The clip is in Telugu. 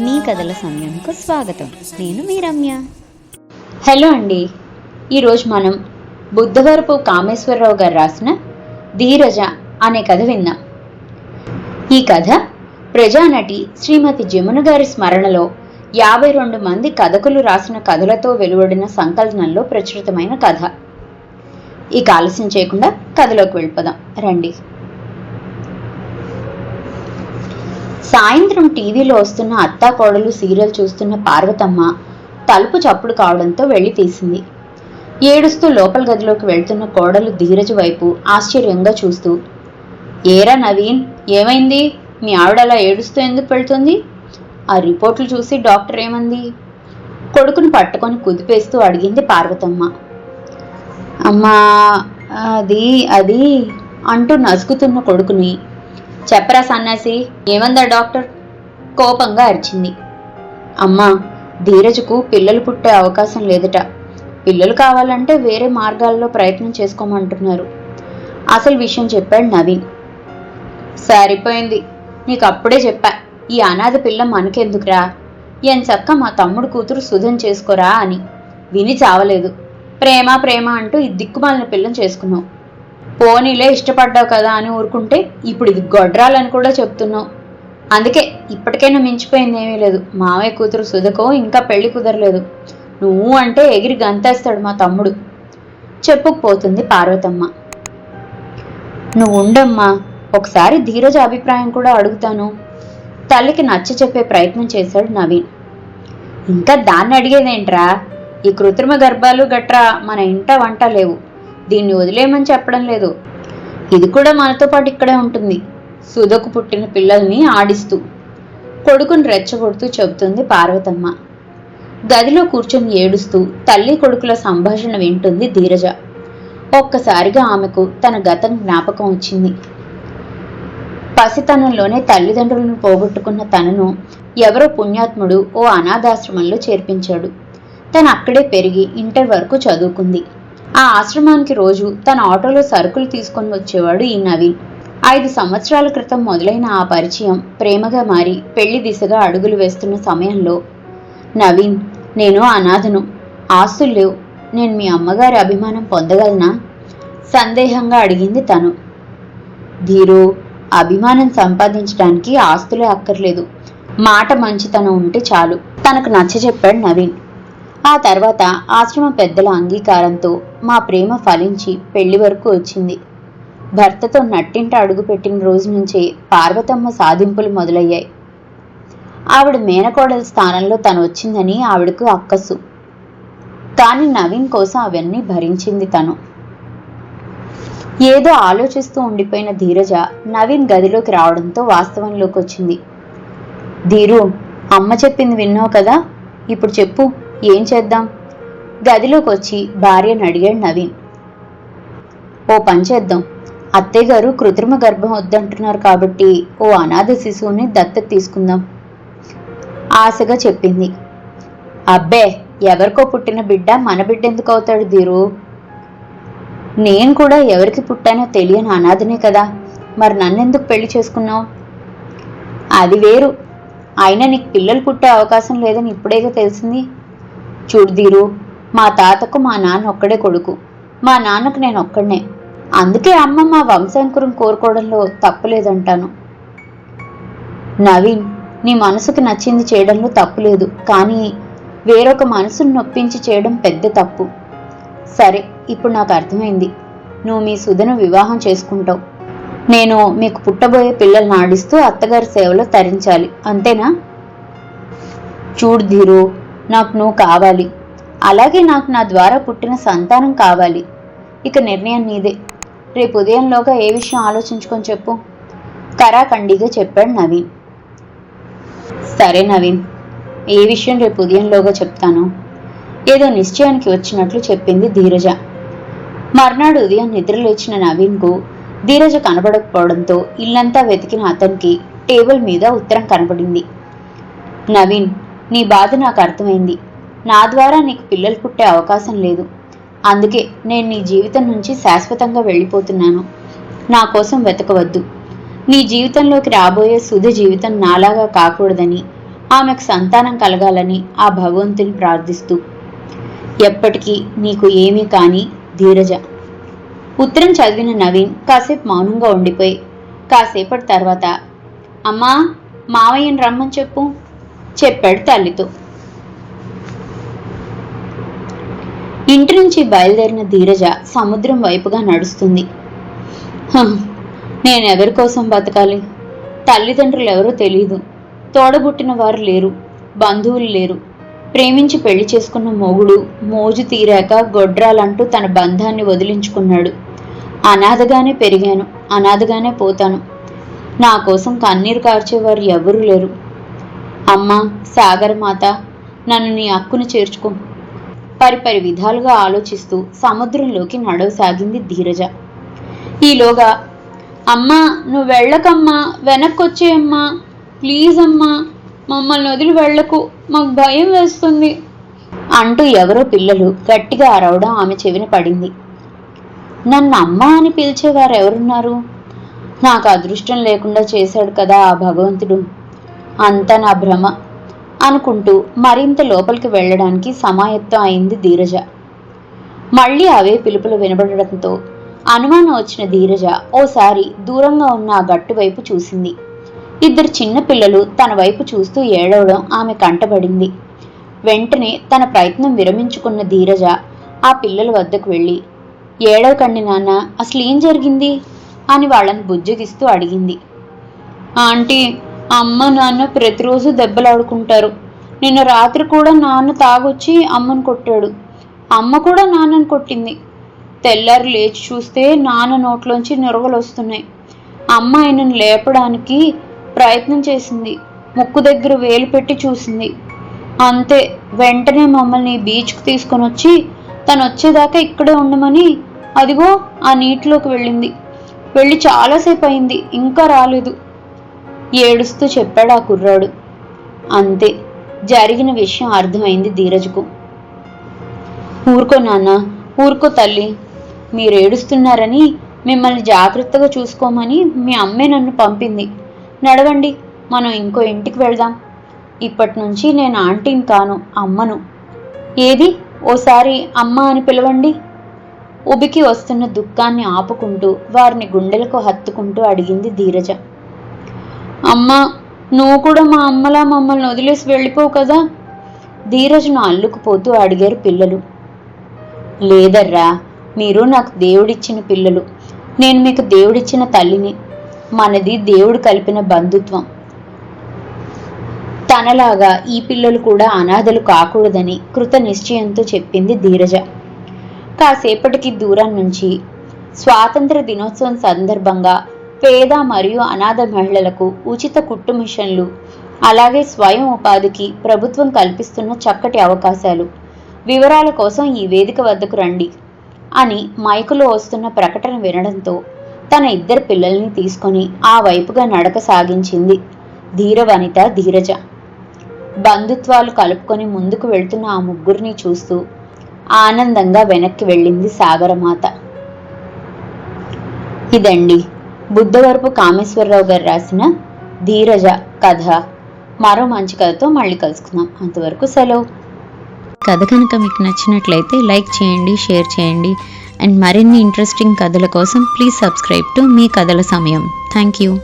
మీ కథల సమయంకు స్వాగతం. నేను మీ రమ్య. హలో అండి. ఈరోజు మనం బుద్ధవరపు కామేశ్వరరావు గారు రాసిన ధీరజ అనే కథ విందాం. ఈ కథ ప్రజానటి శ్రీమతి జమున గారి స్మరణలో యాభై రెండు మంది కథకులు రాసిన కథలతో వెలువడిన సంకలనంలో ప్రచురితమైన కథ. ఇక ఆలస్యం చేయకుండా కథలోకి వెళ్ళిపోదాం. రండి. సాయంత్రం టీవీలో వస్తున్న అత్తా కోడలు సీరియల్ చూస్తున్న పార్వతమ్మ తలుపు చప్పుడు కావడంతో వెళ్ళి తీసింది. ఏడుస్తూ లోపల గదిలోకి వెళ్తున్న కోడలు ధీరజ వైపు ఆశ్చర్యంగా చూస్తూ ఏరా నవీన్ ఏమైంది? మీ ఆవిడ అలా ఏడుస్తూ ఎందుకు పెడుతుంది ఆ రిపోర్ట్లు చూసి డాక్టర్ ఏమంది? కొడుకుని పట్టుకొని కుదిపేస్తూ అడిగింది పార్వతమ్మ. అమ్మా అది అది అంటూ నసుకుతున్న కొడుకుని చెప్పరా సన్యాసి ఏమందా డాక్టర్? కోపంగా అరిచింది. అమ్మా ధీరజుకు పిల్లలు పుట్టే అవకాశం లేదట. పిల్లలు కావాలంటే వేరే మార్గాల్లో ప్రయత్నం చేసుకోమంటున్నారు. అసలు విషయం చెప్పాడు నవీన్. సరిపోయింది. నీకు అప్పుడే చెప్పా. ఈ అనాథ పిల్ల మనకెందుకురా? చక్క మా తమ్ముడు కూతురు సుధం చేసుకోరా అని. విని చావలేదు. ప్రేమ ప్రేమ అంటూ ఈ దిక్కుమాలిన పిల్లని చేసుకున్నావు. పోనీలే ఇష్టపడ్డావు కదా అని ఊరుకుంటే ఇప్పుడు ఇది గొడ్రాలని కూడా చెప్తున్నావు. అందుకే ఇప్పటికైనా మించిపోయింది ఏమీ లేదు. మావయ్య కూతురు సుధకో ఇంకా పెళ్ళి కుదరలేదు. నువ్వు అంటే ఎగిరి గంతేస్తాడు మా తమ్ముడు. చెప్పుకుపోతుంది పార్వతమ్మ. నువ్వు ఉండమ్మా. ఒకసారి ధీరజ అభిప్రాయం కూడా అడుగుతాను. తల్లికి నచ్చ చెప్పే ప్రయత్నం చేశాడు నవీన్. ఇంకా దాన్ని అడిగేదేంట్రా? ఈ కృత్రిమ గర్భాలు గట్రా మన ఇంట వంట లేవు. దీన్ని వదిలేయమని చెప్పడం లేదు. ఇది కూడా మనతో పాటు ఇక్కడే ఉంటుంది. సుధకు పుట్టిన పిల్లల్ని ఆడిస్తూ కొడుకుని రెచ్చగొడుతూ చెబుతుంది పార్వతమ్మ. గదిలో కూర్చొని ఏడుస్తూ తల్లి కొడుకుల సంభాషణ వింటుంది ధీరజ. ఒక్కసారిగా ఆమెకు తన గతం జ్ఞాపకం వచ్చింది. పసితనంలోనే తల్లిదండ్రులను పోగొట్టుకున్న తనను ఎవరో పుణ్యాత్ముడు ఓ అనాథాశ్రమంలో చేర్పించాడు. తను అక్కడే పెరిగి ఇంటర్ వరకు చదువుకుంది. ఆ ఆశ్రమానికి రోజు తన ఆటోలో సరుకులు తీసుకొని వచ్చేవాడు ఈ నవీన్. ఐదు సంవత్సరాల క్రితం మొదలైన ఆ పరిచయం ప్రేమగా మారి పెళ్ళి దిశగా అడుగులు వేస్తున్న సమయంలో నవీన్ నేను అనాథను. ఆస్తులు లేవు. నేను మీ అమ్మగారి అభిమానం పొందగలనా? సందేహంగా అడిగింది తను. ధీరు అభిమానం సంపాదించడానికి ఆస్తులే అక్కర్లేదు. మాట మంచితనం ఉంటే చాలు. తనకు నచ్చ చెప్పాడు నవీన్. ఆ తర్వాత ఆశ్రమ పెద్దల అంగీకారంతో మా ప్రేమ ఫలించి పెళ్ళి వరకు వచ్చింది. భర్తతో నట్టింట అడుగుపెట్టిన రోజు నుంచే పార్వతమ్మ సాధింపులు మొదలయ్యాయి. ఆవిడ మేనకోడల స్థానంలో తను వచ్చిందని ఆవిడకు అక్కసు. కానీ నవీన్ కోసం అవన్నీ భరించింది తను. ఏదో ఆలోచిస్తూ ఉండిపోయిన ధీరజ నవీన్ గదిలోకి రావడంతో వాస్తవంలోకి వచ్చింది ధీరు అమ్మ చెప్పింది విన్నావు కదా? ఇప్పుడు చెప్పు. ఏం చేద్దాం? గదిలోకి వచ్చి భార్యను అడిగాడు నవీన్. ఓ పని చేద్దాం. అత్తయ్య గారు కృత్రిమ గర్భం వద్దంటున్నారు కాబట్టి ఓ అనాథ శిశువుని దత్తత తీసుకుందాం. ఆశగా చెప్పింది. అబ్బే ఎవరికో పుట్టిన బిడ్డ మన బిడ్డ ఎందుకు అవుతాడు దీరు నేను కూడా ఎవరికి పుట్టానో తెలియని అనాథనే కదా. మరి నన్నెందుకు పెళ్ళి చేసుకున్నావు? అది వేరు. అయినా నీకు పిల్లలు పుట్టే అవకాశం లేదని ఇప్పుడేగా తెలిసింది. చూడుదీరు మా తాతకు మా నాన్న ఒక్కడే కొడుకు. మా నాన్నకు నేను ఒక్కడనే. అందుకే అమ్మ మా వంశాంకురం కోరుకోవడంలో తప్పులేదంటాను. నవీన్ నీ మనసుకు నచ్చింది చేయడంలో తప్పులేదు. కానీ వేరొక మనసును నొప్పించి చేయడం పెద్ద తప్పు. సరే ఇప్పుడు నాకు అర్థమైంది. నువ్వు మీ సుధను వివాహం చేసుకుంటావు. నేను మీకు పుట్టబోయే పిల్లల్ని ఆడిస్తూ అత్తగారి సేవలో తరించాలి. అంతేనా? చూడు ధీరు నాకు నువ్వు కావాలి. అలాగే నాకు నా ద్వారా పుట్టిన సంతానం కావాలి. ఇక నిర్ణయం నీదే. రేపు ఉదయంలోగా ఏ విషయం ఆలోచించుకొని చెప్పు. కరాఖండిగా చెప్పాడు నవీన్. సరే నవీన్ ఏ విషయం రేపు ఉదయంలోగా చెప్తాను? ఏదో నిశ్చయానికి వచ్చినట్లు చెప్పింది ధీరజ. మర్నాడు ఉదయం నిద్రలేచిన నవీన్కు ధీరజ కనబడకపోవడంతో ఇల్లంతా వెతికిన అతనికి టేబుల్ మీద ఉత్తరం కనబడింది. నవీన్ నీ బాధ నాకు అర్థమైంది. నా ద్వారా నీకు పిల్లలు పుట్టే అవకాశం లేదు. అందుకే నేను నీ జీవితం నుంచి శాశ్వతంగా వెళ్ళిపోతున్నాను. నా కోసం వెతకవద్దు. నీ జీవితంలోకి రాబోయే సుధ జీవితం నాలాగా కాకూడదని ఆమెకు సంతానం కలగాలని ఆ భగవంతుని ప్రార్థిస్తూ. ఎప్పటికీ నీకు ఏమీ కాని ధీరజ. ఉత్తరం చదివిన నవీన్ కాసేపు మౌనంగా ఉండిపోయి కాసేపటి తర్వాత అమ్మా మావయ్యని రమ్మని చెప్పు. చెప్పాడు తల్లితో. ఇంటి నుంచి బయలుదేరిన ధీరజ సముద్రం వైపుగా నడుస్తుంది. "హ, నేను ఎవరి కోసం బతకాలి? తల్లిదండ్రులు ఎవరో తెలియదు తోడబుట్టిన వారు లేరు. బంధువులు లేరు. ప్రేమించి పెళ్ళి చేసుకున్న మొగుడు మోజు తీరాక గొడ్రాలంటూ తన బంధాన్ని వదిలించుకున్నాడు. అనాథగానే పెరిగాను. అనాథగానే పోతాను. నా కోసం కన్నీరు కార్చేవారు ఎవరూ లేరు. అమ్మా సాగరమాత నన్ను నీ అక్కును చేర్చుకో. పరిపరి విధాలుగా ఆలోచిస్తూ సముద్రంలోకి నడవసాగింది ధీరజ. ఈలోగా అమ్మా నువ్వు వెళ్ళకమ్మా వెనక్కొచ్చేయమ్మా ప్లీజ్ అమ్మా మమ్మల్ని వదిలి వెళ్ళకు మాకు భయం వేస్తుంది. అంటూ ఎవరో పిల్లలు గట్టిగా అరవడం ఆమె చెవిన పడింది. నన్ను అమ్మ అని పిలిచేవారు ఎవరున్నారు నాకు అదృష్టం లేకుండా చేశాడు కదా ఆ భగవంతుడు. అంతా నా భ్రమ అనుకుంటూ మరింత లోపలికి వెళ్ళడానికి సమాయత్తం అయింది ధీరజ. మళ్ళీ అవే పిలుపులు వినబడడంతో అనుమానం వచ్చిన ధీరజ ఓసారి దూరంగా ఉన్న ఆ గట్టు వైపు చూసింది. ఇద్దరు చిన్న పిల్లలు తన వైపు చూస్తూ ఏడవడం ఆమె కంటబడింది. వెంటనే తన ప్రయత్నం విరమించుకున్న ధీరజ ఆ పిల్లల వద్దకు వెళ్ళి ఏడవకండి నాన్న అసలు ఏం జరిగింది? అని వాళ్ళని బుజ్జగిస్తూ అడిగింది. ఆంటీ అమ్మ నాన్న ప్రతిరోజు దెబ్బలాడుకుంటారు. నిన్న రాత్రి కూడా నాన్న తాగొచ్చి అమ్మను కొట్టాడు. అమ్మ కూడా నాన్నను కొట్టింది. తెల్లారి లేచి చూస్తే నాన్న నోట్లోంచి నిరగలు వస్తున్నాయి అమ్మ ఆయనను లేపడానికి ప్రయత్నం చేసింది. ముక్కు దగ్గర వేలు పెట్టి చూసింది. అంతే వెంటనే మమ్మల్ని బీచ్కి తీసుకొని వచ్చి తను వచ్చేదాకా ఇక్కడే ఉండమని అదిగో ఆ నీటిలోకి వెళ్ళింది. వెళ్ళి చాలాసేపు అయింది ఇంకా రాలేదు. ఏడుస్తూ చెప్పాడు ఆ కుర్రాడు. అంతే జరిగిన విషయం అర్థమైంది ధీరజ్కు. ఊరుకో నాన్న ఊరుకో తల్లి. మీరు ఏడుస్తున్నారని మిమ్మల్ని జాగ్రత్తగా చూసుకోమని మీ అమ్మే నన్ను పంపింది. నడవండి మనం ఇంకో ఇంటికి వెళ్దాం. ఇప్పటి నుంచి నేను ఆంటీని కాను అమ్మను. ఏది? ఓసారి అమ్మ అని పిలవండి. ఉబికి వస్తున్న దుఃఖాన్ని ఆపుకుంటూ వారిని గుండెలకు హత్తుకుంటూ అడిగింది ధీరజ. అమ్మా నువ్వు కూడా మా అమ్మలా మమ్మల్ని వదిలేసి వెళ్ళిపోవు కదా? ధీరజ్ను అల్లుకుపోతూ అడిగారు పిల్లలు. లేదర్రా మీరు నాకు దేవుడిచ్చిన పిల్లలు. నేను మీకు దేవుడిచ్చిన తల్లిని. మనది దేవుడు కలిపిన బంధుత్వం. తనలాగా ఈ పిల్లలు కూడా అనాథలు కాకూడదని కృత నిశ్చయంతో చెప్పింది ధీరజ. కాసేపటికి దూరం నుంచి స్వాతంత్ర దినోత్సవం సందర్భంగా పేద మరియు అనాథ మహిళలకు ఉచిత కుట్టు మిషన్లు అలాగే స్వయం ఉపాధికి ప్రభుత్వం కల్పిస్తున్న చక్కటి అవకాశాలు. వివరాల కోసం ఈ వేదిక వద్దకు రండి అని మైకులో వస్తున్న ప్రకటన వినడంతో తన ఇద్దరు పిల్లల్ని తీసుకొని ఆ వైపుగా నడక సాగించింది ధీరవనిత ధీరజ. బంధుత్వాలు కలుపుకొని ముందుకు వెళ్తున్న ఆ ముగ్గురిని చూస్తూ ఆనందంగా వెనక్కి వెళ్ళింది సాగరమాత. ఇదండి బుద్ధవరపు కామేశ్వరరావు గారు రాసిన ధీరజ కథ. మరో మంచి కథతో మళ్ళీ కలుసుకుందాం. అంతవరకు సెలవు. కథ కనుక మీకు నచ్చినట్లయితే లైక్ చేయండి షేర్ చేయండి. అండ్ మరిన్ని ఇంట్రెస్టింగ్ కథల కోసం ప్లీజ్ సబ్స్క్రైబ్ టు మీ కథల సమయం. Thank you.